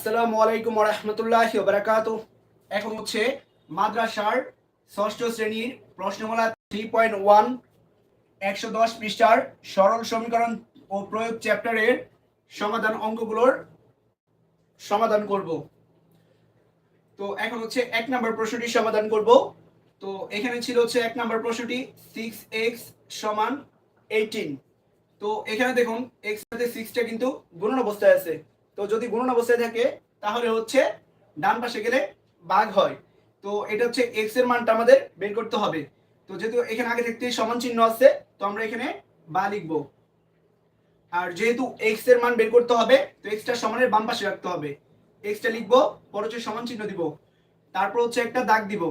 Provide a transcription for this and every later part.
আসসালামু আলাইকুম রহমতুল্লাহ বারাকাত এখন হচ্ছে মাদ্রাসার ষষ্ঠ শ্রেণির প্রশ্নমালা থ্রি পয়েন্ট ওয়ান একশো দশ পৃষ্ঠার সরল সমীকরণ ও প্রয়োগ চ্যাপ্টারের সমাধান অঙ্কগুলোর সমাধান করব। তো এখন হচ্ছে এক নম্বর প্রশ্নটি সমাধান করব। তো এখানে ছিল হচ্ছে এক নম্বর প্রশ্নটি সিক্স এক্স সমান এইটিন তো এখানে দেখুন এক্স সাথে সিক্সটা কিন্তু গুণন অবস্থায় আছে। তো যদি গুণন অবস্থায় থাকে, তাহলে হচ্ছে ডান পাশে গেলে ভাগ হয়। তো এটা হচ্ছে এক্সের মানটা আমাদের বের করতে হবে। তো যেহেতু এখানে আগে থাকতে সমান চিহ্ন আছে, তো আমরা এখানে বা লিখব। আর যেহেতু এক্সের মান বের করতে হবে, তো এক্সটা সমানের বাম পাশে রাখতে হবে। এক্সটা লিখব, পর হচ্ছে সমান চিহ্ন দিব। তারপর হচ্ছে একটা দাগ দিব।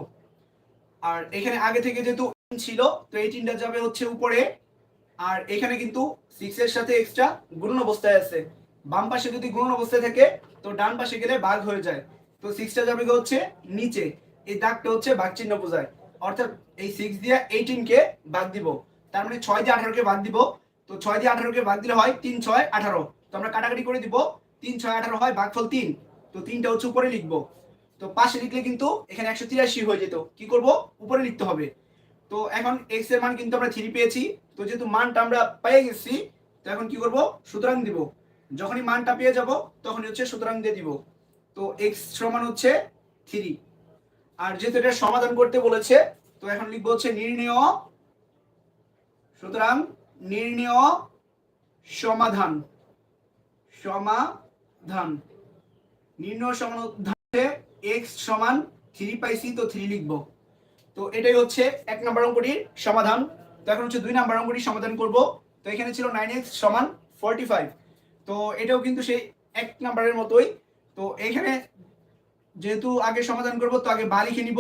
আর এখানে আগে থেকে যেহেতু ছিল, তো এই তিনটা যাবে হচ্ছে উপরে। আর এখানে কিন্তু সিক্স এর সাথে এক্সট্রা গুণন অবস্থায় আছে। বাম পাশে যদি গুণন অবস্থায় থাকে, তো ডান পাশে গেলে ভাগ হয়ে যায়। তো সিক্সটা যাবে হচ্ছে নিচে। এই দাগটা হচ্ছে ভাগ চিহ্ন বোঝায়। অর্থাৎ এই সিক্স দিয়ে এইটিন কে ভাগ দিব। তার মানে ছয় দিয়ে আঠারোকে ভাগ দিব। তো ছয় দিয়ে আঠারোকে ভাগ দিলে হয় তিন ছয় আঠারো। তো আমরা কাটাকাটি করে দিব। তিন ছয় আঠারো হয় ভাগফল তিন। তো তিনটা হচ্ছে উপরে লিখব। তো পাশে লিখলে কিন্তু এখানে একশো তিরাশি হয়ে যেত। কি করব? উপরে লিখতে হবে। তো এখন এক্সের মান কিন্তু আমরা থ্রি পেয়েছি। তো যেহেতু মানটা আমরা পেয়ে গেছি, তো এখন কি করব? সুতরাং দিব। যখনই মানটা পেয়ে যাব, তখনই হচ্ছে সুতরাং দিয়ে দিব। তো এক্স সমান হচ্ছে থ্রি আর যেহেতু এটা সমাধান করতে বলেছে, তো এখন লিখব হচ্ছে নির্ণয় সুতরাং নির্ণয় সমাধান। সমাধান। নির্ণয় সমাধানে এক্স সমান থ্রি পাইছি, তো থ্রি লিখব। তো এটাই হচ্ছে এক নম্বর অঙ্কটির সমাধান। তো এখন হচ্ছে দুই নম্বর অঙ্কটির সমাধান করব। তো এখানে ছিল নাইন এক্স সমান ফোরটি ফাইভ তো এটাও কিন্তু সেই এক নম্বরের মতোই। তো এখানে যেহেতু আগে সমাধান করব, তো আগে বা লিখে নিব।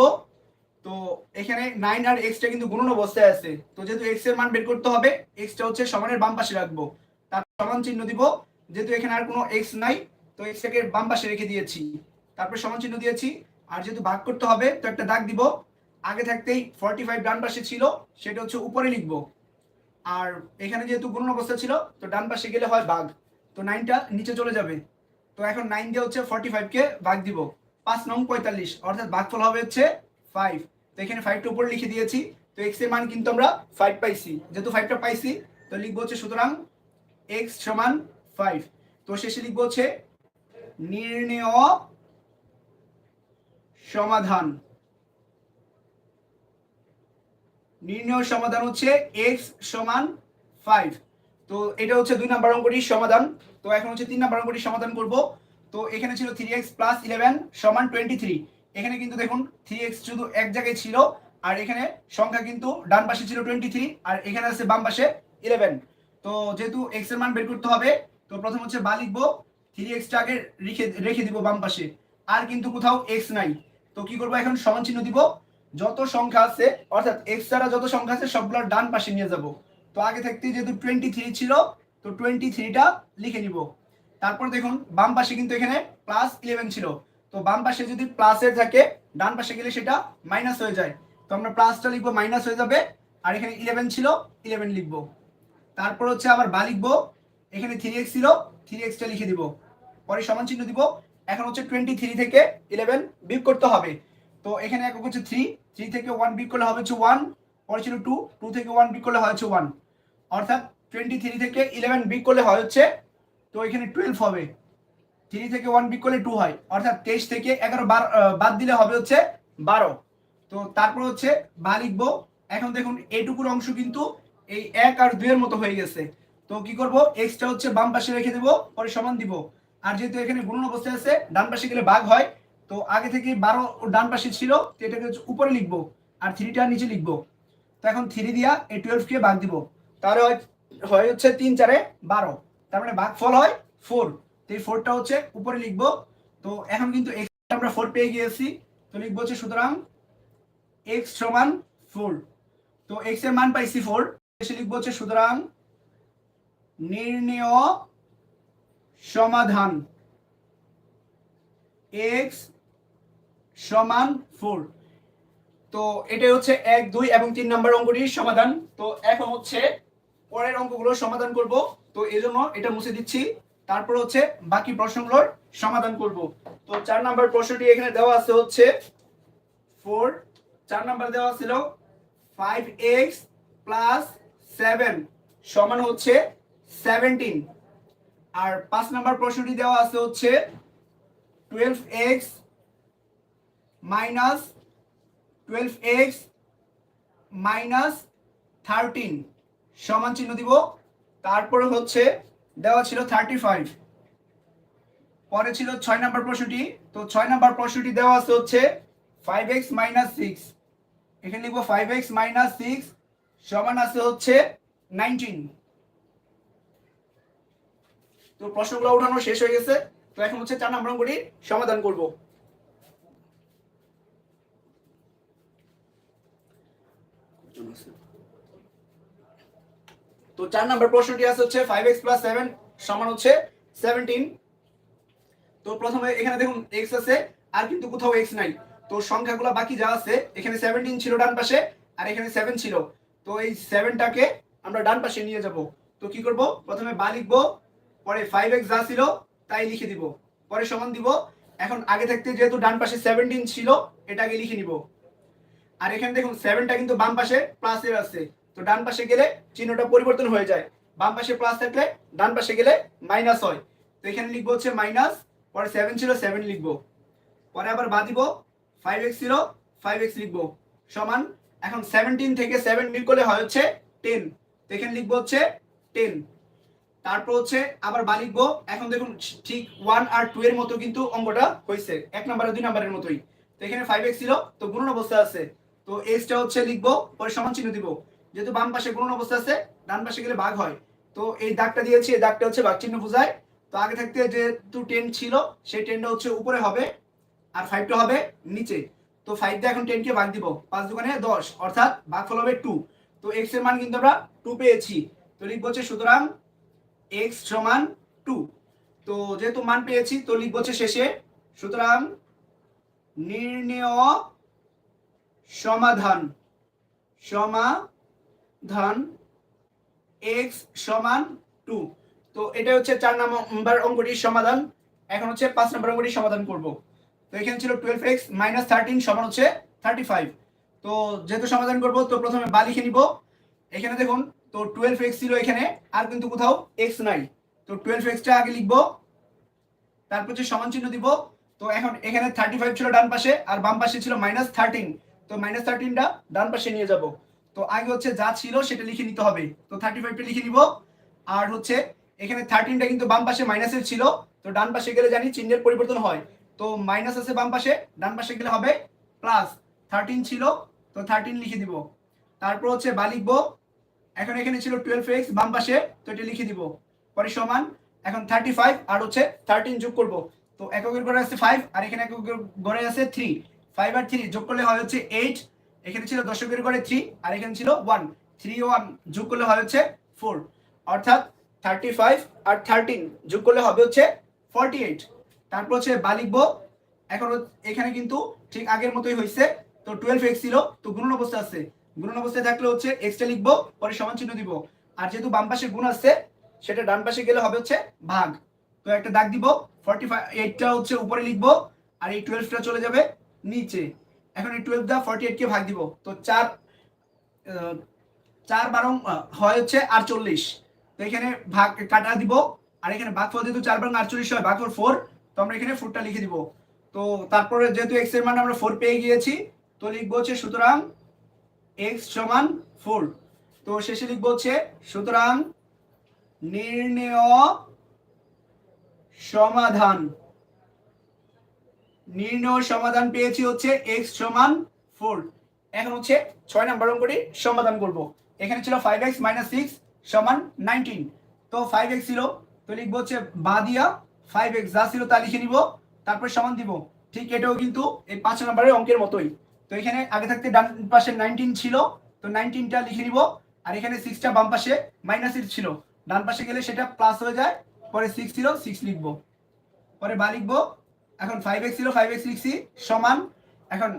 তো এখানে নাইন আর এক্সটা কিন্তু গুণন অবস্থায় আছে। তো যেহেতু এক্সের মান বের করতে হবে এক্সটা হচ্ছে সমানের বাম পাশে রাখব। তার সমান চিহ্ন দিব। যেহেতু এখানে আর কোনো এক্স নাই, তো এক্সটাকে বাম পাশে রেখে দিয়েছি। তারপর সমান চিহ্ন দিয়েছি। আর যেহেতু ভাগ করতে হবে, তো একটা দাগ দিব। আগে থাকতেই ফর্টি ফাইভ ডান পাশে ছিল, সেটা হচ্ছে উপরে লিখব। আর এখানে যেহেতু গুণন অবস্থা ছিল, তো ডান পাশে গেলে হয় ভাগ। তো নাইনটা নিচে চলে যাবে। তো এখন নাইন দিয়ে হচ্ছে ফর্টি ফাইভকে ভাগ দিব। পাঁচ নং পঁয়তাল্লিশ, অর্থাৎ ভাগফল হবে হচ্ছে ফাইভ তো এখানে ফাইভটা উপরে লিখে দিয়েছি। তো এক্সের মান কিন্তু আমরা ফাইভ পাইছি। যেহেতু ফাইভটা পাইছি, তো লিখব হচ্ছে সুতরাং এক্স সমান ফাইভ তো শেষে লিখব হচ্ছে নির্ণয় সমাধান। নির্ণয় সমাধান হচ্ছে এক্স সমান ফাইভ তো এটা হচ্ছে দুই নাম্বার অঙ্কটির সমাধান। তো এখন হচ্ছে তিন নাম্বার অঙ্কটির সমাধান করব। তো এখানে ছিল থ্রি এক্স প্লাস ইলেভেন সমান টোয়েন্টি থ্রি এখানে কিন্তু দেখুন থ্রি এক্স শুধু এক জায়গায় ছিল, আর এখানে সংখ্যা কিন্তু ডান পাশে ছিল টোয়েন্টি থ্রি আর এখানে আছে বাম পাশে ইলেভেন তো যেহেতু এক্সের মান বের করতে হবে, তো প্রথম হচ্ছে বা লিখব থ্রি এক্সটা আগে রেখে রেখে দিব বাম পাশে। আর কিন্তু কোথাও এক্স নাই। তো কি করব এখন? সমান চিহ্ন দিব। যত সংখ্যা আছে, অর্থাৎ এক্স ছাড়া যত সংখ্যা আছে সবগুলোর ডান পাশে নিয়ে যাব। তো আগে থাকতে যেহেতু টোয়েন্টি থ্রি ছিল, তো টোয়েন্টি থ্রিটা লিখে নিব। তারপর দেখুন, বাম পাশে কিন্তু এখানে প্লাস ইলেভেন ছিল। তো বাম পাশে যদি প্লাসের থাকে, ডান পাশে গেলে সেটা মাইনাস হয়ে যায়। তো আমরা প্লাসটা লিখব মাইনাস হয়ে যাবে। আর এখানে ইলেভেন ছিল ইলেভেন লিখব। তারপর হচ্ছে আবার বা লিখব, এখানে থ্রি এক্স ছিল থ্রি এক্সটা লিখে দিব। পরে সমান চিহ্ন দিব। এখন হচ্ছে টোয়েন্টি থ্রি থেকে ইলেভেন বিয়োগ করতে হবে। তো এখানে একক হচ্ছে থ্রি থ্রি থেকে ওয়ান বিক করলে হবে হচ্ছে ওয়ান পরে ছিল টু টু থেকে ওয়ান বিক করলে হয় হচ্ছে ওয়ান অর্থাৎ টোয়েন্টি থ্রি থেকে ইলেভেন বিক করলে হয় হচ্ছে, তো এখানে টুয়েলভ হবে। থ্রি থেকে ওয়ান বিক করলে টু হয়। অর্থাৎ তেইশ থেকে এগারো বার বাদ দিলে হবে হচ্ছে বারো। তো তারপর হচ্ছে বা লিখব, এখন দেখুন এইটুকুর অংশ কিন্তু এই এক আর দুইয়ের মতো হয়ে গেছে। তো কি করব? এক্সটা হচ্ছে বাম পাশে রেখে দেবো, পরে সমান দিব। আর যেহেতু এখানে গুণন অবস্থায় আছে, ডান পাশে গেলে বাঘ হয়। তো আগে থেকে বারো ডান পাশে ছিল, তো এটাকে উপরে লিখব। আর থ্রিটা নিচে লিখব। তো এখন থ্রি দিয়া এই টুয়েলভকে বাদ দিব। তাহলে হয় হচ্ছে তিন চারে বারো। তার মানে ভাগ ফল হয় ফোর তো এই ফোরটা হচ্ছে উপরে লিখব। তো এখন কিন্তু আমরা ফোর পেয়ে গিয়েছি। তো লিখব হচ্ছে সুতরাং এক্স সমান ফোর তো এক্সের মান পাইছি ফোর এসে লিখব হচ্ছে সুতরাং নির্ণয় সমাধান। এক্স সমান ফোর তো এটাই হচ্ছে এক, দুই এবং তিন নম্বর অঙ্কটির সমাধান। তো এখন হচ্ছে পরের অঙ্কগুলো সমাধান করব। তো এই জন্য এটা মুছে দিচ্ছি। তারপর হচ্ছে বাকি প্রশ্নগুলোর সমাধান করব। তো চার নাম্বার প্রশ্নটি এখানে দেওয়া আছে হচ্ছে ফোর চার নাম্বার দেওয়া ছিল ফাইভ এক্স প্লাস সেভেন সমান হচ্ছে সেভেন্টিন আর পাঁচ নাম্বার প্রশ্নটি দেওয়া আছে হচ্ছে twelve x minus twelve x minus thirteen সমান চিহ্ন দিব। তারপরে হচ্ছে দেওয়া ছিল থার্টি ফাইভ পরে ছিল ছয় নাম্বার প্রশ্নটি। তো ছয় নাম্বার প্রশ্নটি দেওয়া আছে হচ্ছে ফাইভ এক্স মাইনাস সিক্স এখানে লিখব ফাইভ এক্স মাইনাস সিক্স সমান আছে হচ্ছে নাইনটিন তো প্রশ্নগুলো উঠানো শেষ হয়ে গেছে। তো এখন হচ্ছে চার নম্বর অঙ্কটি সমাধান করব। তো চার নাম্বার প্রশ্নটি আছে হচ্ছে ফাইভ এক্স প্লাস সেভেন সমান হচ্ছে সেভেন্টিন তো প্রথমে এখানে দেখুন এক্স আছে, আর কিন্তু কোথাও এক্স নাই। তো সংখ্যাগুলো বাকি যা আছে, এখানে সেভেন্টিন ছিল ডান পাশে, আর এখানে সেভেন ছিল। তো এই সেভেনটাকে আমরা ডান পাশে নিয়ে যাব। তো কি করব? প্রথমে বা লিখব, পরে ফাইভ এক্স যা ছিল, তাই লিখে দিব। পরে সমান দিব। এখন আগে থাকতে যেহেতু ডান পাশে সেভেন্টিন ছিল, এটাকে লিখে নিব। আর এখানে দেখুন সেভেনটা কিন্তু বাম পাশে প্লাসের আছে। তো ডান পাশে গেলে চিহ্নটা পরিবর্তন হয়ে যায়। বাম পাশে প্লাস থাকলে ডান পাশে গেলে মাইনাস হয়। তো এখানে লিখব হচ্ছে মাইনাস পরে সেভেন ছিল সেভেন লিখব। পরে আবার বাদ দিব ফাইভ এক্স ছিল ফাইভ এক্স লিখব। সমান, এখন সেভেন্টিন থেকে সেভেন বিল করলে হয় হচ্ছে টেন তো এখানে লিখব হচ্ছে টেন তারপর হচ্ছে আবার বা লিখব, এখন দেখুন ঠিক ওয়ান আর টু এর মতো কিন্তু অঙ্কটা হয়েছে। এক নম্বরের দুই নাম্বারের মতোই। তো এখানে ফাইভ এক্স ছিল, তো গুণন অবস্থা আছে। তো এক্সটা হচ্ছে লিখব, পরে সমান চিহ্ন দিব। যেহেতু বাম পাশে গুণন অবস্থা আছে, ডান পাশে গেলে ভাগ হয়। তো এই দাগটা দিয়েছি, এই দাগটা হচ্ছে ভাগ চিহ্ন বোঝায়। তো আগে থাকতে যেহেতু টেন ছিল, সেই টেনটা হচ্ছে উপরে হবে আর ফাইভটা হবে নিচে। তো ফাইভ দিয়ে এখন টেনকে ভাগ দিব। পাঁচ দোকানে দশ, অর্থাৎ ভাগফল হবে টু তো এক্সের মান কিন্তু আমরা টু পেয়েছি। তো লিখব হচ্ছে সুতরাং এক্স সমান টু তো যেহেতু মান পেয়েছি, তো লিখব হচ্ছে শেষে, সুতরাং নির্ণেয় সমাধান সমাধান এক্স সমান টু তো এটা হচ্ছে চার নম্বর অঙ্কটির সমাধান। এখন হচ্ছে পাঁচ নম্বর অঙ্কটির সমাধান করব। তো এখানে ছিল টুয়েলভ এক্স মাইনাস থার্টিন সমান হচ্ছে থার্টি ফাইভ তো যেহেতু সমাধান করব, তো প্রথমে বা লিখে নিব। এখানে দেখুন, তো টুয়েলভ এক্স ছিল এখানে, আর কিন্তু কোথাও এক্স নাই। তো টুয়েলভ এক্সটা আগে লিখব, তারপর হচ্ছে সমান চিহ্ন দিব। তো এখন এখানে থার্টি ফাইভ ছিল ডান পাশে, আর বাম পাশে ছিল মাইনাস থার্টিন তো মাইনাস থার্টিনটা ডান পাশে নিয়ে যাব। তো আগে হচ্ছে যা ছিল সেটা লিখে নিতে হবে। তো থার্টি ফাইভটা লিখে নিব। আর হচ্ছে এখানে থার্টিনটা কিন্তু বাম পাশে মাইনাসের ছিল। তো ডান পাশে গেলে জানি চিহ্নের পরিবর্তন হয়। তো মাইনাস আছে বাম পাশে, ডান পাশে গেলে হবে প্লাস থার্টিন ছিল। তো থার্টিন লিখে দিব। তারপর হচ্ছে বা লিখব, এখন এখানে ছিল টুয়েলভ এক্স বাম পাশে, তো এটা লিখে দিব। পরে সমান, এখন থার্টি ফাইভ আর হচ্ছে থার্টিন যোগ করব। তো এককের ঘরে আছে ফাইভ আর এখানে এককের ঘরে আছে থ্রি ফাইভ আর থ্রি যোগ করলে হয় হচ্ছে এইট এখানে ছিল দশকের ঘরে থ্রি আর এখানে ছিল ওয়ান থ্রি ওয়ান যোগ করলে হয় হচ্ছে ফোর অর্থাৎ থার্টি ফাইভ আর থার্টিন যোগ করলে হবে হচ্ছে ফর্টি এইট তারপর হচ্ছে বা লিখব, এখন এখানে কিন্তু ঠিক আগের মতোই হয়েছে তো টুয়েলভ এক্স ছিল, তো গুণন অবস্থা আছে। গুণন অবস্থায় থাকলে হচ্ছে এক্সটা লিখব, পরে সমান চিহ্ন দিব। আর যেহেতু বাম পাশে গুণ আসছে সেটা ডান পাশে গেলে হবে হচ্ছে ভাগ। তো একটা দাগ দিব ফর্টি ফাইভ এইটটা হচ্ছে উপরে লিখব, আর এই টুয়েলভটা চলে যাবে নিচে। এখন এই টুয়েলভ দা ফর্টি এইটকে ভাগ দিব। তো চার চার বারং হয় হচ্ছে আটচল্লিশ। তো এখানে ভাগ, কাটা দিব। আর এখানে ভাগফল যেহেতু চার বারং আটচল্লিশ হয় ভাগফল ফোর তো আমরা এখানে ফোরটা লিখে দিব। তো তারপরে যেহেতু এক্সের মান আমরা ফোর পেয়ে গিয়েছি, তো লিখব হচ্ছে সুতরাং এক্স সমান ফোর তো শেষে লিখব হচ্ছে সুতরাং নির্ণেয় সমাধান। নির্ণয় সমাধান পেয়েছি হচ্ছে এক্স সমান ফোর এখন হচ্ছে ছয় নাম্বার অঙ্কটি সমাধান করব। এখানে ছিল ফাইভ এক্স মাইনাস সিক্স সমান নাইনটিন তো ফাইভ এক্স ছিল, তো লিখব হচ্ছে বা দিয়া ফাইভ এক্স যা ছিল তা লিখে নিব, তারপর সমান দিব। ঠিক এটাও কিন্তু এই পাঁচ নম্বরের অঙ্কের মতোই। তো এখানে আগে থাকতে ডান পাশে নাইনটিন ছিল, তো নাইনটিনটা লিখে নিব। আর এখানে সিক্সটা বাম পাশে মাইনাস মাইনাসের ছিল। ডান পাশে গেলে সেটা প্লাস হয়ে যায়, পরে সিক্স ছিল সিক্স লিখব। পরে বা লিখব এখন ফাইভ এক্স ছিল ফাইভ এক্স লিখছি সমান, এখন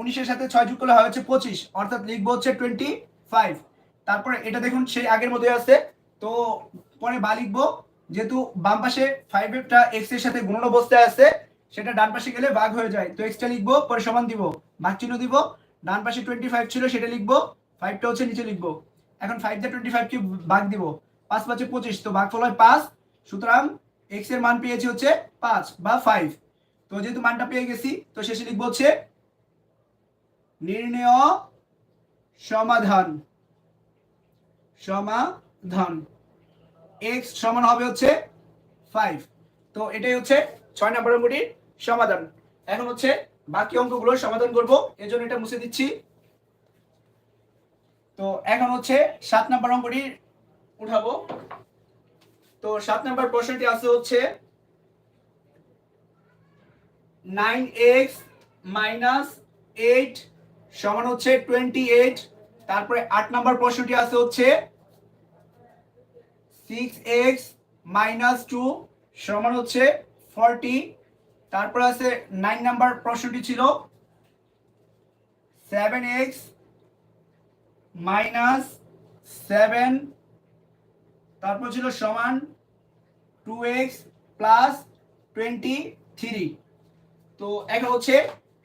উনিশের সাথে ছয় যোগ করলে হয় হচ্ছে পঁচিশ, অর্থাৎ লিখব হচ্ছে টোয়েন্টি ফাইভ তারপরে এটা দেখুন, সেই আগের মতোই আছে। তো পরে বা লিখব, যেহেতু বাম পাশে ফাইভটা এক্সের সাথে গুণন অবস্থায় আছে, সেটা ডান পাশে গেলে ভাগ হয়ে যায়। তো এক্সটা লিখব, পরে সমান দিব, ভাগ চিহ্ন দিব, ডান পাশে টোয়েন্টি ফাইভ ছিল সেটা লিখব ফাইভটা হচ্ছে নিচে লিখব। এখন ফাইভ দিয়ে টোয়েন্টি ফাইভ কি ভাগ দিব, পাঁচ পাঁচে পঁচিশ, তো ভাগ ফল হয় পাঁচ, সুতরাং এক্সের মান পেয়েছি হচ্ছে পাঁচ বা ফাইভ তো যেহেতু মানটা পেয়ে গেছি, তো শেষে লিখব হচ্ছে নির্ণয় সমাধান। সমাধান। এক্স সমান হবে হচ্ছে ফাইভ তো এটাই হচ্ছে ছয় নম্বর অঙ্কটির সমাধান। এখন হচ্ছে বাকি অঙ্কগুলো সমাধান করব এর জন্য এটা মুছে দিচ্ছি। তো এখন হচ্ছে সাত নম্বর অঙ্কটি উঠাবো। তো সাত নম্বর প্রশ্নটি আছে হচ্ছে নাইন এক্স মাইনাস এইট সমান হচ্ছে টোয়েন্টি এইট। তারপরে আট নম্বর প্রশ্নটি আছে হচ্ছে সিক্স এক্স মাইনাস টু সমান হচ্ছে ফর্টি। তারপর আছে নাইন নাম্বার প্রশ্নটি ছিল সেভেন এক্স মাইনাস সেভেন। তারপর ছিল সমান two x plus twenty three. তো এখন হচ্ছে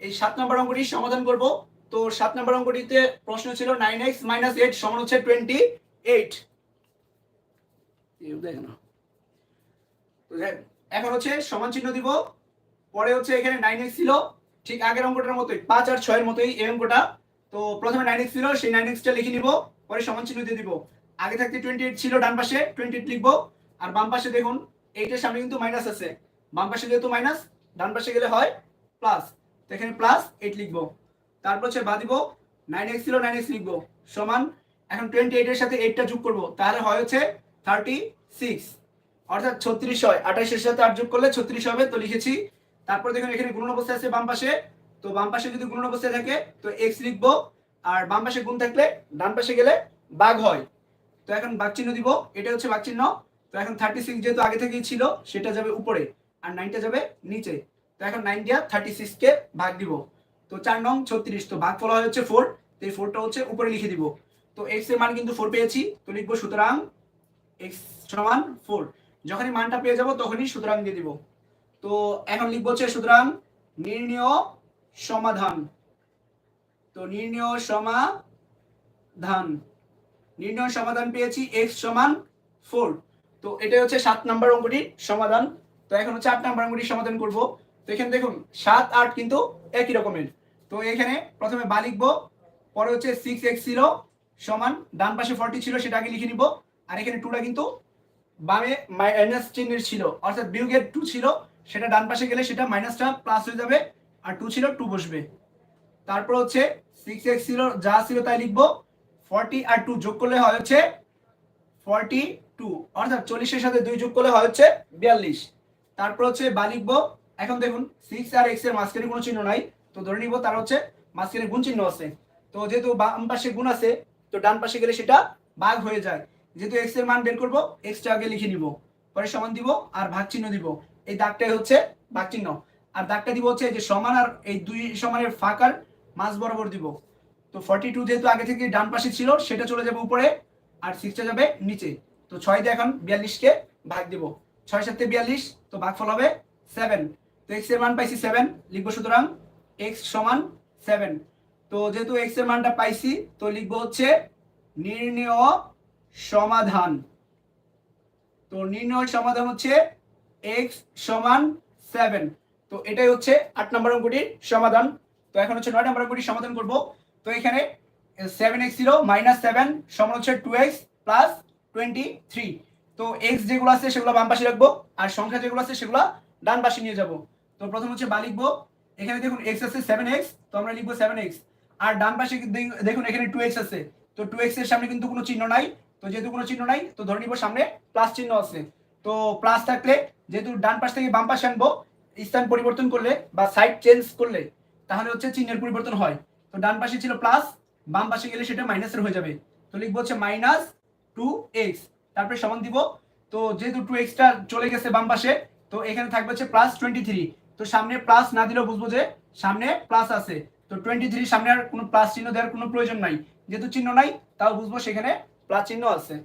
এই সাত নম্বর অঙ্কটি সমাধান করব। তো সাত নম্বর অঙ্কটিতে প্রশ্ন ছিল নাইন এক্স মাইনাস এইট সমান হচ্ছে টোয়েন্টি এইট এখন হচ্ছে সমান চিহ্ন দিব। পরে হচ্ছে এখানে নাইন এক্স ছিল, ঠিক আগের অঙ্কটার মতোই পাঁচ আর ছয়ের মতোই এই অঙ্কটা। তো প্রথমে নাইন এক্স ছিল, সেই নাইন এক্সটা লিখে নিব, পরে সমান চিহ্ন দিয়ে দিব। আগে থাকতে টোয়েন্টি এইট ছিল ডান পাশে টোয়েন্টি এইট লিখব। আর বাম পাশে দেখুন এইটের সামনে কিন্তু মাইনাস আছে। বাম পাশে যেহেতু মাইনাস ডান পাশে গেলে হয় প্লাস তো এখানে প্লাস এইট লিখব। তারপর হচ্ছে বা দিব নাইন এক্স ছিল নাইন এক্স লিখব। সমান, এখন টোয়েন্টি এইটের সাথে এইটটা যোগ করব, তাহলে হয় হচ্ছে থার্টি সিক্স অর্থাৎ ছত্রিশ হয়, আঠাশের সাথে আট যোগ করলে ছত্রিশ হবে, তো লিখেছি। তারপর দেখুন এখানে গুণন অবস্থায় আছে বাম পাশে। তো বাম পাশে যদি গুণন অবস্থায় থাকে, তো এক্স লিখব, আর বাম পাশে গুণ থাকলে ডান পাশে গেলে বাঘ হয়। তো এখন বাঘ চিহ্ন দিব, এটা হচ্ছে বাঘ চিহ্ন। তো এখন থার্টি সিক্স যেহেতু আগে থেকেই ছিল, সেটা যাবে উপরে, আর নাইনটা যাবে নিচে। এখন নাইন দিয়া থার্টি সিক্সকে ভাগ দিব। তো চার নং ছত্রিশ, তো ভাগ ফলা হচ্ছে ফোর তো এই ফোরটা হচ্ছে উপরে লিখে দিব। তো এক্সের মান কিন্তু ফোর পেয়েছি, তো লিখব সুতরাং এক্স সমান ফোর যখনই মানটা পেয়ে যাব তখনই সুতরাং দিয়ে দিব। তো এখন লিখব হচ্ছে সুতরাং নির্ণয় সমাধান। তো নির্ণয় সমাধান। নির্ণয় সমাধান পেয়েছি এক্স সমান ফোর তো এটাই হচ্ছে সাত নাম্বার অঙ্কটির সমাধান। তো এখন হচ্ছে আট নাম্বার অঙ্কটির সমাধান করব। তো এখানে দেখুন, সাত, আট কিন্তু একই রকমের। তো এখানে প্রথমে বা লিখব, পরে হচ্ছে সিক্স এক্স ছিল সমান, ডান পাশে ফর্টি ছিল, সেটা আগে লিখে নিব। আর এখানে টুটা কিন্তু বামে মাইনাস চিহ্নের ছিল, অর্থাৎ বিয়োগের টু ছিল, সেটা ডান পাশে গেলে সেটা মাইনাসটা প্লাস হয়ে যাবে, আর টু ছিল টু বসবে। তারপর হচ্ছে সিক্স এক্স ছিল, যা ছিল তাই লিখব ফর্টি আর টু যোগ করলে হয় হচ্ছে ফর্টি টু অর্থাৎ চল্লিশের সাথে দুই যোগ করলে হয় হচ্ছে বিয়াল্লিশ। তারপর হচ্ছে বা লিখব এখন দেখুন সিক্স আর এক্সের মাঝখানে কোনো চিহ্ন নাই। তো ধরে নিব তার হচ্ছে মাঝখানে গুণ চিহ্ন আছে। তো যেহেতু বাম পাশে গুণ আছে, তো ডান পাশে গেলে সেটা ভাগ হয়ে যায়। যেহেতু এক্সের মান বের করব এক্সটা আগে লিখে নিব। পরে সমান দিব আর ভাগ চিহ্ন দিব। এই দাগটাই হচ্ছে ভাগ চিহ্ন। আর দাগটা দিব হচ্ছে যে সমান আর এই দুই সমানের ফাঁকার মাঝ বরাবর দিব। তো ফর্টি টু যেহেতু আগে থেকে ডান পাশে ছিল, সেটা চলে যাবে উপরে আর সিক্সটা যাবে নিচে। তো ছয় দিয়ে এখন বিয়াল্লিশকে ভাগ দিব। ছয় সাথে বিয়াল্লিশ, তো ভাগফল হবে সেভেন তো এক্সের মান পাইছি সেভেন লিখব সুতরাং এক্স সমান সেভেন তো যেহেতু এক্সের মানটা পাইছি, তো লিখব হচ্ছে নির্ণয় সমাধান। তো নির্ণয় সমাধান হচ্ছে এক্স সমান সেভেন তো এটাই হচ্ছে আট নম্বর অঙ্কটির সমাধান। তো এখন হচ্ছে নয় নম্বর অঙ্কটির সমাধান করব। তো এখানে seven x zero minus seven সমান হচ্ছে two x plus twenty three তো এক্স যেগুলো আছে সেগুলো বাম পাশে রাখব, আর সংখ্যা যেগুলো আছে সেগুলো ডান পাশে নিয়ে যাব। তো প্রথম হচ্ছে বা লিখব, এখানে দেখুন এক্স আছে সেভেন এক্স তো আমরা লিখব সেভেন এক্স আর ডান পাশে দেখ- দেখুন এখানে টু এক্স আছে। তো টু এক্সের সামনে কিন্তু কোনো চিহ্ন নাই। তো যেহেতু কোনো চিহ্ন নাই, তো ধরে নিব সামনে প্লাস চিহ্ন আছে। তো প্লাস থাকলে, যেহেতু ডান পাশ থেকে বাম পাশে আনব, স্থান পরিবর্তন করলে বা সাইড চেঞ্জ করলে, তাহলে হচ্ছে চিহ্নের পরিবর্তন হয়। তো ডান পাশে ছিল প্লাস বাম পাশে গেলে সেটা মাইনাসের হয়ে যাবে। তো লিখব হচ্ছে মাইনাস টু এক্স তারপরে সমান দিব। তো যেহেতু টু এক্সটা চলে গেছে বাম পাশে, তো এখানে থাকবে হচ্ছে প্লাস টোয়েন্টি থ্রি তো সামনে প্লাস না দিলেও বুঝব যে সামনে প্লাস আছে। তো টোয়েন্টি থ্রি সামনে আর কোনো প্লাস চিহ্ন দেওয়ার কোনো প্রয়োজন নাই। যেহেতু চিহ্ন নাই, তাও বুঝব সেখানে প্লাস চিহ্ন আছে।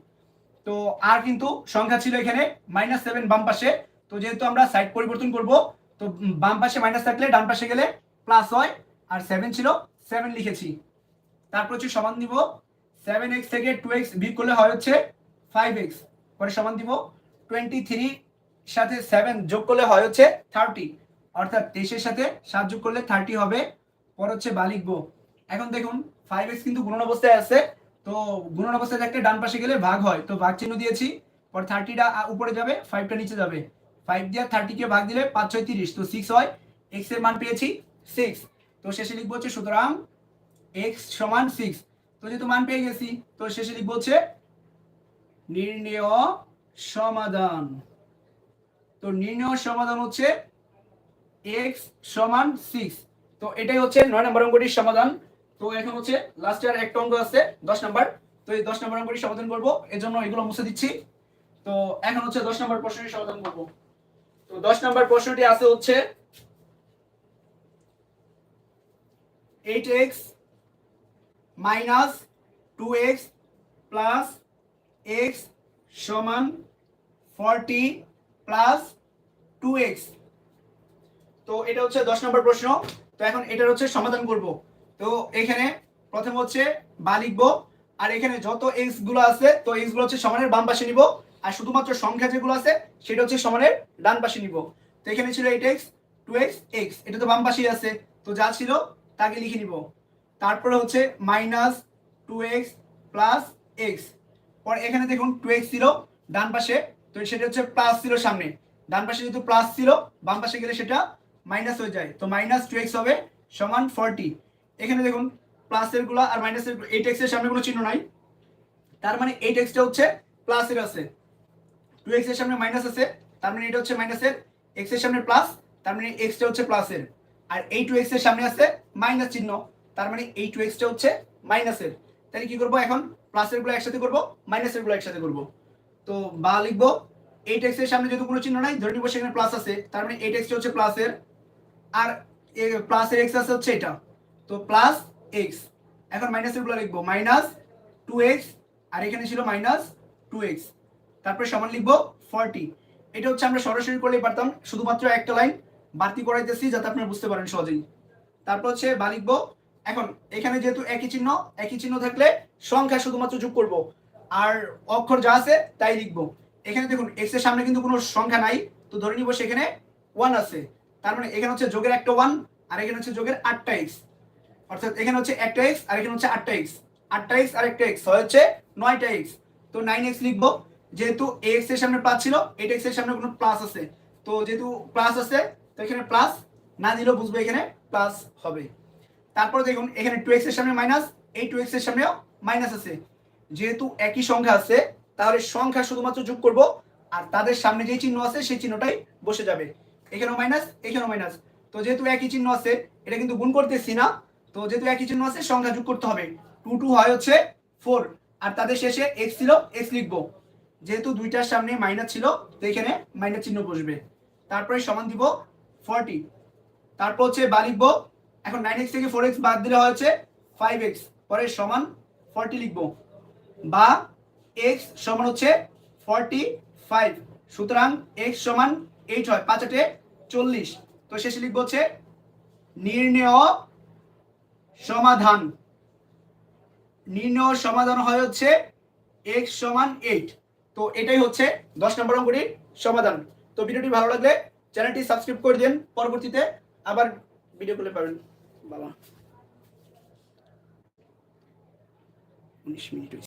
তো আর কিন্তু সংখ্যা ছিল এখানে মাইনাস সেভেন বাম পাশে। তো যেহেতু আমরা সাইড পরিবর্তন করব, তো বাম পাশে মাইনাস থাকলে ডান পাশে গেলে প্লাস হয়। আর সেভেন ছিল সেভেন লিখেছি। তারপর হচ্ছে সমান দিব সেভেন এক্স থেকে টু এক্স বিয়োগ করলে হয় হচ্ছে ফাইভ এক্স পরে সমান দিব টোয়েন্টি থ্রি সাথে সেভেন যোগ করলে হয় হচ্ছে থার্টি অর্থাৎ তেইশের সাথে সাত যোগ করলে থার্টি হবে। পর হচ্ছে বা লিখব এখন দেখুন ফাইভ এক্স কিন্তু গুণন অবস্থায় আছে। তো গুণন অবস্থায় থাকলে ডান পাশে গেলে ভাগ হয়। তো ভাগ চিহ্ন দিয়েছি। পর থার্টিটা উপরে যাবে ফাইভটা নিচে যাবে। ফাইভ দিয়ে থার্টিকে ভাগ দিলে পাঁচ ছয় তিরিশ। তো সিক্স হয়। এক্সের মান পেয়েছি সিক্স তো শেষে লিখব হচ্ছে সুতরাং এক্স সমান সিক্স তো যেহেতু মান পেয়ে গেছি, তো শেষে লিখব হচ্ছে নির্ণেয় সমাধান। তো নির্ণয় সমাধান হচ্ছে এক্স সমান সিক্স তো এটাই হচ্ছে নয় নম্বর অঙ্কটির সমাধান। তো এখন হচ্ছে লাস্টের একটা অঙ্ক আছে, দশ নম্বর। তো এই দশ নম্বর অঙ্কটি সমাধান করব এর জন্য এগুলো মুছে দিচ্ছি। তো এখন হচ্ছে দশ নম্বর প্রশ্নটি সমাধান করব। তো দশ নম্বর প্রশ্নটি আছে হচ্ছে eight x minus two x plus x সমান ফর্টি প্লাস টু এক্স তো এটা হচ্ছে দশ নম্বর প্রশ্ন। তো এখন এটার হচ্ছে সমাধান করব। তো এখানে প্রথম হচ্ছে বা লিখব। আর এখানে যত এক্সগুলো আছে, তো এক্সগুলো হচ্ছে সমানের বাম পাশে নিব। আর শুধুমাত্র সংখ্যা যেগুলো আছে, সেটা হচ্ছে সমানের ডান পাশে নিব। তো এখানে ছিল eight x two x x এটা তো বাম পাশেই আছে। তো যা ছিল, তাকে লিখে নিব। তারপরে হচ্ছে minus two x plus x পর এখানে দেখুন টু এক্স ছিল ডান পাশে। তো সেটা হচ্ছে প্লাস ছিল সামনে। ডান পাশে যেহেতু প্লাস ছিল, বাম পাশে গেলে সেটা মাইনাস হয়ে যায়। তো মাইনাস টু এক্স হবে সমান ফর্টি এখানে দেখুন, প্লাসেরগুলো আর মাইনাসের এইট এক্সের সামনে কোনো চিহ্ন নাই। তার মানে এইট এক্সটা হচ্ছে প্লাসের আছে। টু এক্সের সামনে মাইনাস আছে, তার মানে এটা হচ্ছে মাইনাসের। এক্সের সামনে প্লাস তার মানে এক্সটা হচ্ছে প্লাসের। আর এই টু এক্সের সামনে আছে মাইনাস চিহ্ন, তার মানে এই টু এক্সটা হচ্ছে মাইনাসের। তাহলে কি করব এখন? প্লাসেরগুলো একসাথে করব, মাইনাসেরগুলো একসাথে করব। তো বা লিখব এইট এক্সের সামনে যেহেতু কোনো চিহ্ন নাই, ধরে নিবো সেখানে প্লাস আছে, তার মানে এইট এক্সটা হচ্ছে প্লাসের। আর প্লাসের এক্স আছে হচ্ছে এটা। তো প্লাস এক্স এখন মাইনাসেরগুলো লিখব। মাইনাস টু এক্স আর এখানে ছিল মাইনাস টু এক্স তারপরে সমান লিখব ফর্টি এটা হচ্ছে আমরা সরাসরি করলেই পারতাম। শুধুমাত্র একটা লাইন বাড়তি করাইতেছি যাতে আপনারা বুঝতে পারেন সহজেই। তারপর হচ্ছে বা লিখব, এখন এখানে যেহেতু একই চিহ্ন একই চিহ্ন থাকলে সংখ্যা শুধুমাত্র যোগ করব। আর অক্ষর যা আছে তাই লিখব। এখানে দেখুন এক্সের সামনে কিন্তু কোনো সংখ্যা নাই। তো ধরে নিব সেখানে ওয়ান আছে। তার মানে এখানে হচ্ছে যোগের একটা ওয়ান আর এখানে হচ্ছে যোগের আটটা এক্স অর্থাৎ এখানে হচ্ছে একটা এক্স আর এখানে হচ্ছে আটটা এক্স আটটা এক্স আর একটা এক্স হচ্ছে নয়টা এক্স তো নাইন এক্স লিখব, যেহেতু এক্সের সামনে প্লাস ছিল এইট এক্সের সামনে কোনো প্লাস আছে। তো যেহেতু প্লাস আছে, তো এখানে প্লাস না দিলেও বুঝব এখানে প্লাস হবে। তারপরে দেখুন, এখানে টু এক্সের সামনে মাইনাস এই টু এক্সের সামনেও মাইনাস আছে। যেহেতু একই সংখ্যা আছে, তাহলে সংখ্যা শুধুমাত্র যোগ করব, আর তাদের সামনে যে চিহ্ন আছে, সেই চিহ্নটাই বসে যাবে। এখানেও মাইনাস এখানেও মাইনাস তো যেহেতু একই চিহ্ন আছে, এটা কিন্তু গুণ করতেছি না। তো যেহেতু একই চিহ্ন আছে, সংখ্যা যোগ করতে হবে। টু টু হয় হচ্ছে ফোর আর তাদের শেষে এক্স ছিল এক্স লিখব। যেহেতু দুইটার সামনে মাইনাস ছিল, তো এখানে মাইনাস চিহ্ন বসবে। তারপরে সমান দিব ফর্টি তারপর হচ্ছে বা লিখব, এখন নাইন এক্স থেকে ফোর এক্স বাদ দিলে হচ্ছে ফাইভ এক্স পরে সমান ফর্টি লিখব। বা এক্স সমান হচ্ছে ফর্টি ফাইভ সুতরাং এক্স সমান এইট হয়, পাঁচ আটে চল্লিশ। তো শেষে লিখব হচ্ছে, নির্ণেয় সমাধান। নির্ণয় সমাধান হয় হচ্ছে এক্স সমান এইট তো এটাই হচ্ছে দশ নম্বর অঙ্কটির সমাধান। তো ভিডিওটি ভালো লাগলে চ্যানেলটি সাবস্ক্রাইব করে দিন। পরবর্তীতে আবার ভিডিও করলে পাবেন। বাবা। উনিশ মিনিট